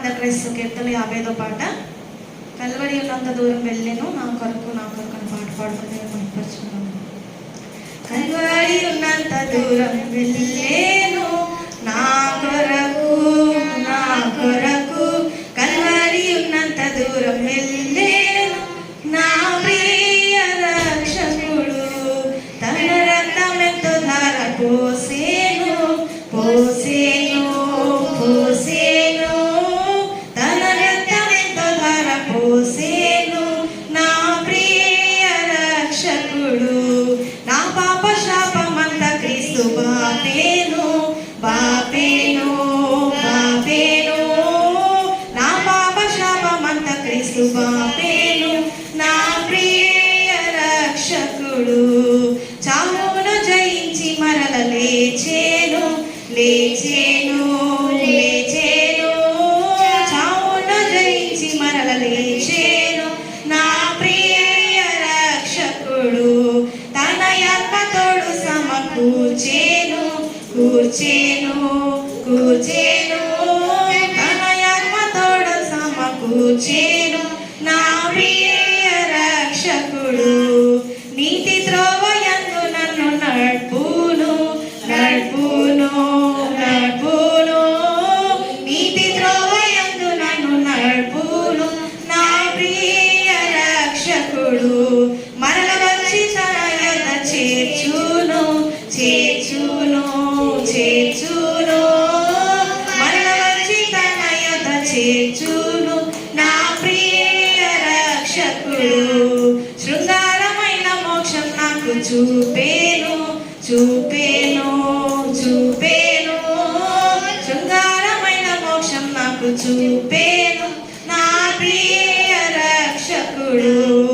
అందరు క్రైస్తవ కీర్తన యాభైదో పాట. కలవడి ఉన్నంత దూరం వెళ్ళాను నా కొరకు నా కొరకు అని పాట పాడుకుని మనపరుచుకున్నాను కలవడి ఉన్నంత దూరం వెళ్ళేను నా కొరకు నా కొరకు. కలవడి ఉన్నంత దూరం వెళ్ళేను నా ప్రియ రక్షకుడు. తన రక్తమెంతో ధార పోసి క్రీస్తు నా ప్రియ రక్షకుడు. చావును జయించి మరల లేచేను లేచేను లేచేను. చావును జయించి మరల లేచేను నా ప్రియ రక్షకుడు. తన ఆత్మతోడు సమకూర్చేను కూర్చేను కూర్చేను. తన చేర్చును చేర్చును చేర్చును. మరల వచ్చి తన యొద్ద చేర్చును. రక్షకుడు శృంగారమైన మోక్షం నాకు చూపేను చూపేను చూపేను. శృంగారమైన మోక్షం నాకు చూపేను నా ప్రియ రక్షకుడు.